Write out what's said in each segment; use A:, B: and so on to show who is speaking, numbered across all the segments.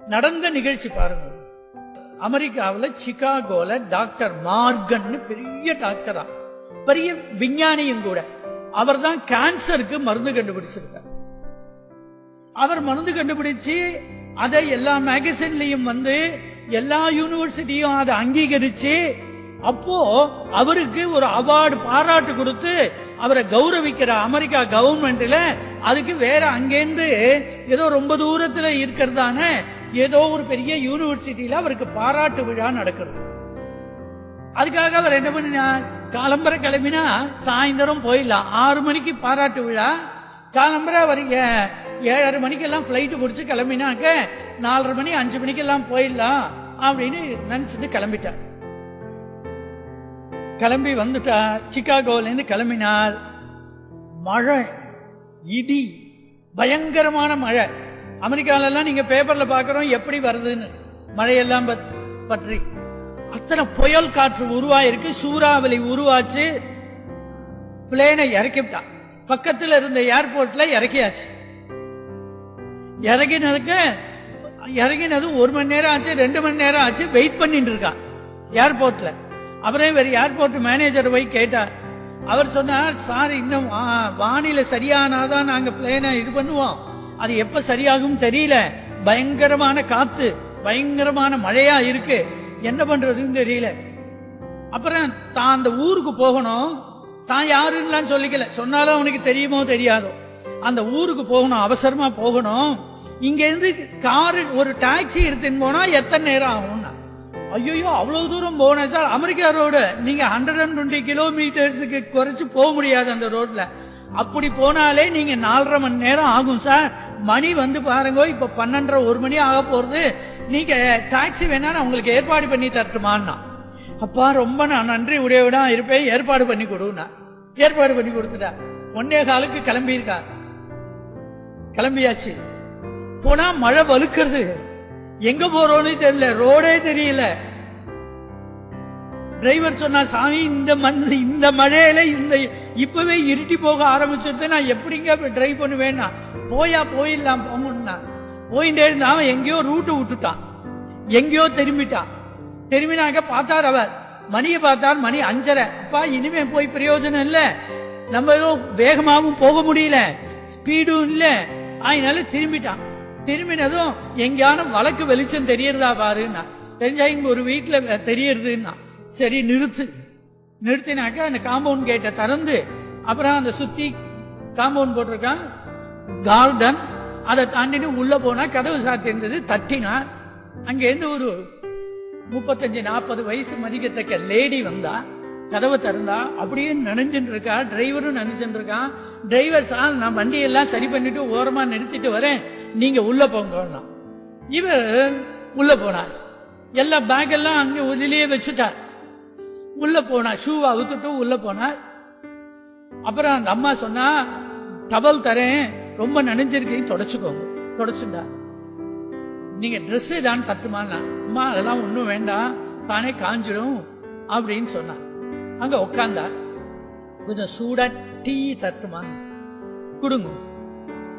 A: நடந்த நிகழ்ச்சி பாருங்க. அமெரிக்காவுல சிகாகோல டாக்டர் மார்கன் பெரிய டாக்டரா. பெரிய விஞ்ஞானியும் கூட. அவர் தான் கேன்சருக்கு மருந்து கண்டுபிடிச்சிருக்கார். அவர் மருந்து கண்டுபிடிச்சு அதை எல்லா மேகசின்லயும் வந்து எல்லா யூனிவர்சிட்டியும் அதை அங்கீகரிச்சு அப்போ அவருக்கு ஒரு அவார்டு பாராட்டு கொடுத்து அவரை கௌரவிக்கிற அமெரிக்கா கவர்மெண்ட்ல அதுக்கு வேற அங்கேருந்து ஏதோ ரொம்ப தூரத்துல இருக்கிறதான ஏதோ ஒரு பெரிய யூனிவர்சிட்டியில அவருக்கு பாராட்டு விழா நடக்கிறது. அதுக்காக அவர் என்ன பண்ணினார் காலம்பரை கிளம்பினா சாயந்தரம் போயிடலாம். ஆறு மணிக்கு பாராட்டு விழா. காலம்பரை அவர் ஏ- ஏழரை மணிக்கெல்லாம் ஃப்ளைட்டு பிடிச்சி கிளம்பினாக்க நாலரை மணி அஞ்சு மணிக்கெல்லாம் போயிடலாம் அப்படின்னு நினைச்சிட்டு கிளம்பிட்டார். கிளம்பி வந்துட்டா சிக்காகோலேருந்து கிளம்பினால் கிளம்பினார் மழை இடி பயங்கரமான மழை. அமெரிக்காலெல்லாம் நீங்க பேப்பர்ல பாக்குறோம் எப்படி வருதுன்னு. மழையெல்லாம் பற்றி. அத்தனை புயல் காற்று உருவாயிருக்கு சூறாவளி உருவாச்சு. பிளேனை இறக்கிவிட்டான் பக்கத்தில் இருந்த ஏர்போர்ட்ல இறக்கியாச்சு. இறங்கினதுக்கு இறங்கினது ஒரு மணி நேரம் ஆச்சு ரெண்டு மணி நேரம் ஆச்சு வெயிட் பண்ணிட்டு இருக்கான் ஏர்போர்ட்ல அப்புறம் இவர் ஏர்போர்ட் மேனேஜர் போய் கேட்டார். அவர் சொன்னார் சார் இன்னும் வா- வானிலை சரியானாதான் நாங்க பிளேனை இது பண்ணுவோம். அது எப்ப சரியாகும் தெரியல. பயங்கரமான காத்து பயங்கரமான மழையா இருக்கு. என்ன பண்றதுன்னு தெரியல. அப்புறம் தான் அந்த ஊருக்கு போகணும். தான் யாருன்னு சொல்லிக்கல. சொன்னாலும் அவனுக்கு தெரியுமோ தெரியாதோ. அந்த ஊருக்கு போகணும் அவசரமா போகணும். இங்க இருந்து காரு ஒரு டாக்ஸி எடுத்துன்னு போனா எத்தனை நேரம் ஆகும் ஐயோ அவ்வளவு தூரம் போனேன் சார் அமெரிக்கா ரோடு நீங்க ஹண்ட்ரட் அண்ட் டுவெண்ட்டி கிலோமீட்டர்ஸுக்கு குறைச்சு போக முடியாது அந்த ரோட்ல. அப்படி போனாலே நீங்க நாலரை மணி நேரம் ஆகும் சார் மணி வந்து பாருங்க இப்ப பன்னெண்டரை ஒரு மணி ஆக போறது. நீங்க டாக்ஸி வேணா நான் உங்களுக்கு ஏற்பாடு பண்ணி தரட்டுமான்னா. அப்பா ரொம்ப நான் நன்றி உடையவிடா இருப்பேன். ஏற்பாடு பண்ணி கொடுனா ஏற்பாடு பண்ணி கொடுத்துட்டா. ஒன்னே காலுக்கு கிளம்பியிருக்கா. கிளம்பியாச்சு. போனா மழை வலுக்கிறது எங்க போறோம்னு தெரியல. ரோடே தெரியல. டிரைவர் சொன்னா சாமி இந்த மண் இந்த மழையில இந்த இப்பவே இருட்டி போக ஆரம்பிச்சிட்டு நான் எப்படிங்க டிரைவ் பண்ணுவேன்னா? போயா போயிடலாம் போமுன்னா போயிட்டே இருந்தா அவன் எங்கேயோ ரூட்டு விட்டுட்டான். எங்கேயோ திரும்பிட்டான். திரும்பினாக்க பார்த்தார் அவர். மணியை பார்த்தார். மணி அஞ்சரை. அப்பா இனிமே போய் பிரயோஜனம் இல்ல. நம்ம ஏதோ வேகமாகவும் போக முடியல. ஸ்பீடும் இல்ல. அதனால திரும்பிட்டான். திரும்பினதும் எங்கேயான வழக்கு வெளிச்சம் தெரியறதா பாருன்னா. தெரிஞ்சா இங்க ஒரு வீட்டுல தெரியறதுன்னா. சரி நிறுத்து. நிறுத்தினாக்க அந்த காம்பவுண்ட் கேட்டை திறந்து அப்புறம் அந்த சுத்தி காம்பவுண்ட் போட்டிருக்கான் கார்டன் அதை தாண்டிட்டு உள்ள போனா கதவு சாத்தி இருந்தது தட்டினார். ஒரு முப்பத்தஞ்சு நாற்பது வயசு மதிக்கத்தக்க லேடி வந்தா கதவை திறந்தா அப்படியே நினைஞ்சுட்டு இருக்கா டிரைவரும் நினைச்சுட்டு இருக்கான் டிரைவர் சார் நான் வண்டியெல்லாம் சரி பண்ணிட்டு ஓரமா நிறுத்திட்டு வரேன் நீங்க உள்ள போங்கன்னா இவர் உள்ள போனார். எல்லா பேக் எல்லாம் அங்கே உதிலேயே வச்சுட்டார். உள்ள போனா ஷூவை அவுத்துட்டு உள்ள போனா அப்புறம் அந்த அம்மா சொன்னா டவல் தரேன் ரொம்ப நனைஞ்சிருக்கீங்க தொடச்சுக்கோங்க. தொடச்சுண்டா நீங்க ட்ரெஸ் ஏதான் தட்டுமானா அம்மா அதெல்லாம் ஒண்ணும் வேண்டாம். தானே காஞ்சிடும் அப்படின்னு சொன்னா. அங்க உட்காந்தா கொஞ்சம் சூடா டீ தட்டுமா. கொடுங்க.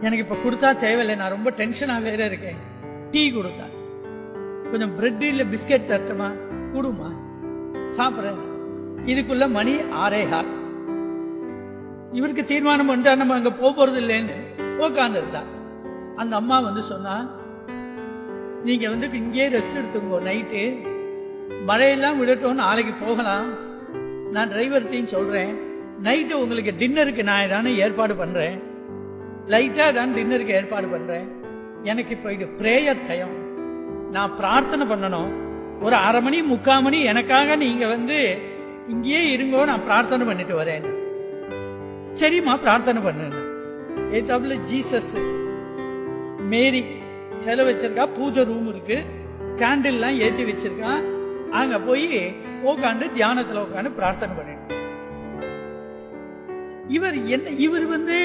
A: எனக்கு இப்ப கொடுத்தா தேவையில்லை. நான் ரொம்ப டென்ஷனா வேற இருக்கேன். டீ கொடுத்தா. கொஞ்சம் பிரெட் இல்ல பிஸ்கெட் தட்டுமா? கொடுமா. சாப்பிட்றேன். இதுக்குள்ள மணி ஆறே இவருக்கு தீர்மானம் பண்ணிட்டா நம்ம அங்க போக போறது இல்லைன்னு உட்கார்ந்து இருந்தா அந்த அம்மா வந்து சொன்னா நீங்க வந்து இங்கேயே ரெஸ்ட் எடுத்துங்க நைட்டு. மழையெல்லாம் விடட்டும் நாளைக்கு போகலாம். நான் டிரைவர்கிட்டையும் சொல்றேன். நைட்டு உங்களுக்கு டின்னருக்கு நான் ஏதானே ஏற்பாடு பண்றேன். லைட்டா தான் டின்னருக்கு ஏற்பாடு பண்றேன். எனக்கு இப்போ இது பிரேயர் தயம் நான் பிரார்த்தனை பண்ணணும். ஒரு அரை மணி முக்கால் மணி எனக்காக நீங்க வந்து இங்கேயே இருங்கோ நான் பிரார்த்தனை பண்ணிட்டு வரேன். சரிம்மா பிரார்த்தனை பண்ணு ஏத்தாப்புல ஜீசஸ் மேரி சிலை வச்சிருக்கா பூஜை ரூம் இருக்கு. கேண்டில்லாம் ஏற்றி வச்சிருக்கான் அங்க போய் உட்காந்து தியானத்துல உட்காந்து பிரார்த்தனை பண்ணிட்டு இவர் என்ன இவர் வந்து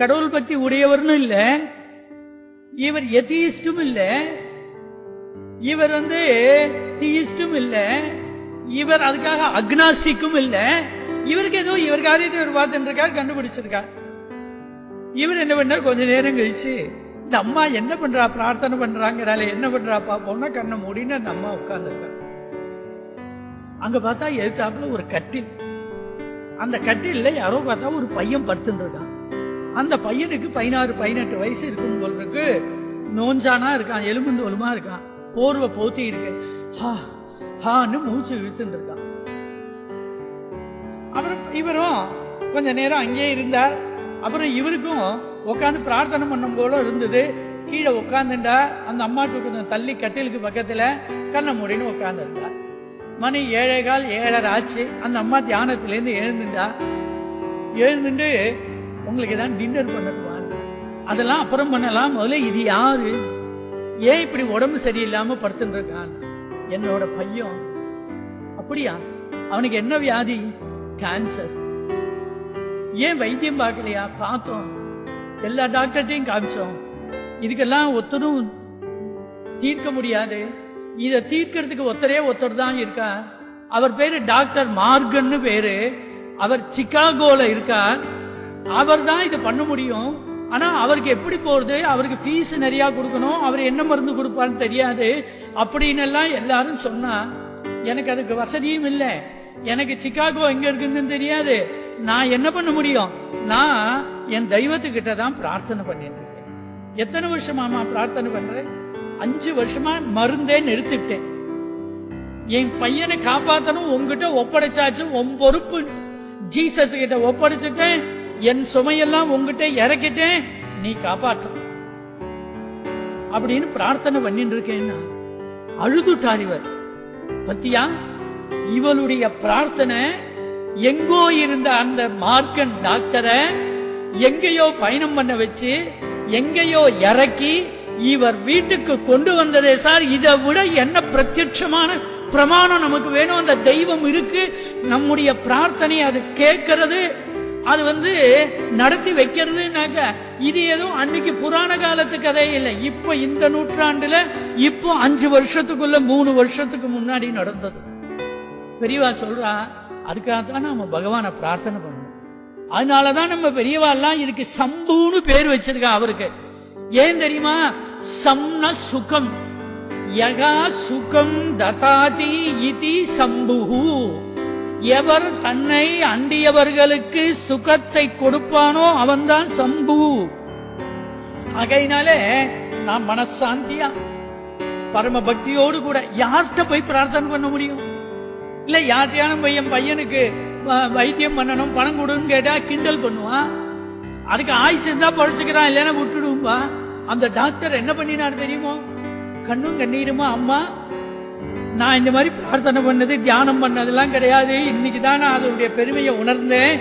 A: கடவுள் பற்றி உடையவர்னு இல்லை. இவர் எத்தியிஸ்டும் இல்லை. இவர் வந்து தீஸ்டும் இல்லை. இவர் அதுக்காக அக்னாஸ்டிக்கும் இல்லை. இவருக்கு ஏதோ இவர் காரியத்தை இவர் பார்த்துட்டு இருக்கார் கண்டுபிடிச்சிருக்கார். இவர் என்ன பண்ணார்? கொஞ்ச நேரம் கழிச்சு இந்த அம்மா என்ன பண்றா? பிரார்த்தனை பண்றாங்கிறால என்ன பண்றா? பாப்போம்னா கண்ணை மூடின்னு அந்த அம்மா உட்கார்ந்துருக்கா அங்க பார்த்தா எழுத்தாப்புல ஒரு கட்டில். அந்த கட்டில யாரோ பார்த்தா ஒரு பையன் படுத்துட்டு இருக்கான் அந்த பையனுக்கு பதினாறு பதினெட்டு வயசு இருக்கும் போல இருக்கு. நோஞ்சானா இருக்கான் எலும்பு தோலுமா இருக்கான். போர்வை போத்தி இருக்கு. ஹா ஹான்னு மூச்சு இழுத்துட்டு இருக்கான் அப்புறம் இவரும் கொஞ்ச நேரம் அங்கேயே இருந்தார். அப்புறம் இவருக்கும் உட்காந்து பிரார்த்தனை பண்ணும் போல இருந்தது. கீழே உட்காந்துட்டா அந்த அம்மாக்கு கொஞ்சம் தள்ளி கட்டிலுக்கு பக்கத்துல கண்ண மூடின்னு உட்காந்துருந்தா மணி ஏழை கால் ஏழரை ஆச்சு. அந்த அம்மா தியானத்திலேருந்து எழுந்துட்டா. எழுந்துட்டு உங்களுக்கு தான் டின்னர் பண்ணட்டுவாங்க அதெல்லாம் அப்புறம் பண்ணலாம். முதல்ல இது யாரு? ஏன் இப்படி உடம்பு சரியில்லாம படுத்துட்டு இருக்கான் என்னோட பையன். அப்படியா? அவனுக்கு என்ன வியாதி? கேன்சர் ஏன் வைத்தியம் பார்க்கலையா? பார்த்தோம் எல்லா டாக்டர்ட்டையும் காமிச்சோம். இதுக்கெல்லாம் ஒத்தரும் தீர்க்க முடியாது. இதை தீர்க்கறதுக்கு ஒத்தரே ஒருத்தர் தான் இருக்கா? அவர் பேரு டாக்டர் மார்கன்னு பேரு. அவர் சிக்காகோல இருக்கார் அவர் தான் இதை பண்ண முடியும். ஆனா அவருக்கு எப்படி போறது? அவருக்கு ஃபீஸ் நிறைய கொடுக்கணும். அவர் என்ன மருந்து கொடுப்பான்னு தெரியாது. அப்படின்னு எல்லாம் எல்லாரும் சொன்னா எனக்கு அதுக்கு வசதியும் இல்லை. எனக்கு சிக்காகோ எங்க இருக்குன்னு தெரியாது. நான் என்ன பண்ண முடியும்? நான் என் தெய்வத்துக்கிட்ட தான் பிரார்த்தனை பண்ணிட்டு இருக்கேன். எத்தனை வருஷமாமா பிரார்த்தனை பண்றேன் அஞ்சு வருஷமா மருந்தே நிறுத்திட்டேன். என் பையனை காப்பாத்தணும் உங்ககிட்ட ஒப்படைச்சாச்சு உன் பொறுப்பு. ஜீசஸ் கிட்ட ஒப்படைச்சிட்டேன். என் சுமையெல்லாம் உங்ககிட்ட இறக்கிட்டேன் நீ காப்பாற்று. அப்படின்னு பிரார்த்தனை பண்ணிட்டு இருக்கேன்னா அழுதுட்டார் இவர். பத்தியா? இவளுடைய பிரார்த்தனை எங்கோ இருந்த அந்த மார்க்கன் டாக்டரை எங்கேயோ பயணம் பண்ண வச்சு எங்கேயோ இறக்கி இவர் வீட்டுக்கு கொண்டு வந்ததே சார் இதை விட என்ன பிரத்யட்சமான பிரமாணம் நமக்கு வேணும். அந்த தெய்வம் இருக்கு. நம்முடைய பிரார்த்தனை அது கேட்கறது. அது வந்து நடத்தி வைக்கிறதுனாக்க இது எதுவும் அன்னைக்கு புராண காலத்து கதை இல்லை. இப்ப இந்த நூற்றாண்டுல இப்போ அஞ்சு வருஷத்துக்குள்ள மூணு வருஷத்துக்கு முன்னாடி நடந்தது. பெரியவா சொல்றா அதுக்காகத்தான் நம்ம பகவானை பிரார்த்தனை பண்ணணும். அதனாலதான் நம்ம பெரியவா எல்லாம் இதுக்கு சம்புன்னு பேர் வச்சிருக்கா அவருக்கு. ஏன் தெரியுமா? சம்ன சுகம். யகா சுகம் ததாதி இதி சம்புஹூ. எவர் தன்னை அண்டியவர்களுக்கு சுகத்தை கொடுப்பானோ அவன்தான் சம்பு. ஆகையினாலே நான் மனசாந்தியா பரம பக்தியோடு கூட யார்கிட்ட போய் பிரார்த்தனை பண்ண முடியும்? இல்ல யார்கிட்டயான பையன் என் பையனுக்கு வ- வைத்தியம் பண்ணணும் பணம் கொடுன்னு கேட்டா கிண்டல் பண்ணுவான் அதுக்கு ஆயுசு இருந்தா படுத்துக்கிறான் இல்லைன்னா விட்டுடும்பா? அந்த டாக்டர் என்ன பண்ணினாரு தெரியுமோ? கண்ணும் கண்ணீருமா அம்மா நான் இந்த மாதிரி பிரார்த்தனை பண்ணது தியானம் பண்ணதெல்லாம் கிடையாது. இன்னைக்கு தான் நான் அதனுடைய பெருமையை உணர்ந்தேன்.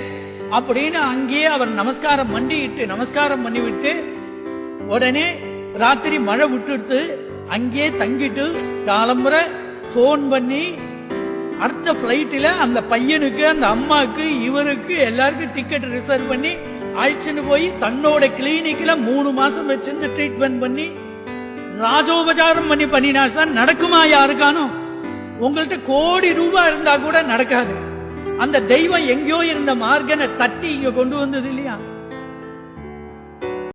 A: அப்படின்னு அங்கேயே அவர் நமஸ்காரம் பண்ணிட்டு நமஸ்காரம் பண்ணிவிட்டு உடனே ராத்திரி மழை விட்டுட்டு அங்கேயே தங்கிட்டு காலம்புரை ஃபோன் பண்ணி அடுத்த பிளைட்டில் அந்த பையனுக்கு அந்த அம்மாவுக்கு இவருக்கு எல்லாருக்கும் டிக்கெட் ரிசர்வ் பண்ணி அழைச்சின்னு போய் தன்னோட கிளினிக்ல மூணு மாசம் வச்சிருந்து ட்ரீட்மெண்ட் பண்ணி ராஜோபச்சாரம் பண்ணி பண்ணினா சார் நடக்குமா யாருக்கானும் உங்கள்கிட்ட கோடி ரூபாய் இருந்தா கூட நடக்காது. அந்த தெய்வம் எங்கேயோ இருந்த மார்கனை தட்டி இங்க கொண்டு வந்தது இல்லையா?